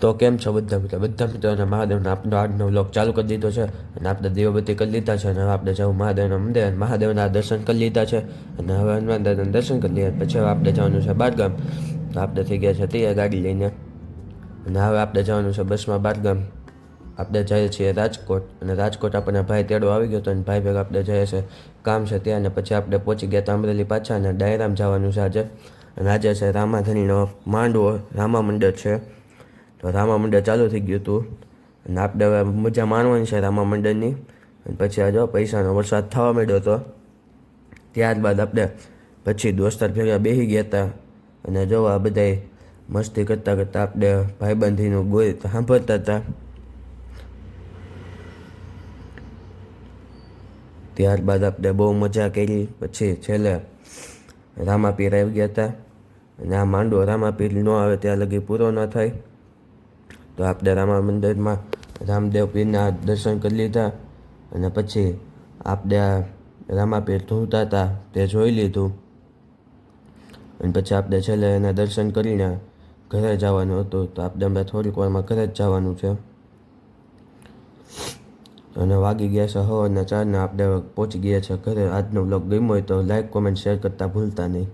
તો કેમ છો બધા મિત્રો? બધા મિત્રોને મહાદેવનો આપણો આજનો વ્લોગ ચાલુ કરી દીધો છે અને આપણે દીવાબત્તી કરી લીધા છે અને હવે આપણે જવું મહાદેવના મંદિર અને મહાદેવના દર્શન કરી લીધા છે અને હવે હનુમાન દાદાના દર્શન કરી લીધા પછી હવે આપણે જવાનું છે બારગામ. તો આપણે થઈ ગયા છે તૈયાર ગાડી લઈને અને હવે આપણે જવાનું છે બસમાં બારગામ. આપણે જઈએ છીએ રાજકોટ અને રાજકોટ આપણને ભાઈ તેડો આવી ગયો હતો અને ભાઈ ભેગા આપણે જઈએ છે કામ છે ત્યાં અને પછી આપણે પહોંચી ગયા હતા અમરેલી પાછા અને ડાયરામ જવાનું છે આજે. અને આજે છે રામાધણીનો માંડવો રામા મંડળ છે. તો રામા મંડળ ચાલુ થઈ ગયું હતું. અને આપણે હવે મજા માણવાની છે રામા મંડળની. અને પછી આ જો પૈસાનો વરસાદ થવા માંડ્યો હતો. ત્યારબાદ આપણે પછી દોસ્તાર ભેગા બેસી ગયા હતા. અને જો આ બધાય મસ્તી કરતાં કરતાં આપણે ભાઈબંધીનું ગોય સાંભળતા હતા. ત્યારબાદ આપણે બહુ મજા કરી. પછી છેલ્લે રામાપીર આવી ગયા હતા. અને આ માંડો રામાપીર ન આવે ત્યાં લગી પૂરો ન થાય. તો આપણે રામા મંદિરમાં રામદેવ પીરના દર્શન કરી લીધા અને પછી આપણે આ રામાપીર ધોતા હતા તે જોઈ લીધું. અને પછી આપણે છેલ્લે એના દર્શન કરીને ઘરે જવાનું હતું. તો આપણે હમણાં થોડીક વારમાં ઘરે જ જવાનું છે. અને વાગી ગયા છે હવાના ચારને. આપણે પહોંચી ગયા છે ઘરે. આજનો બ્લોગ ગમ્યો હોય તો લાઈક, કોમેન્ટ, શેર કરતાં ભૂલતા નહીં.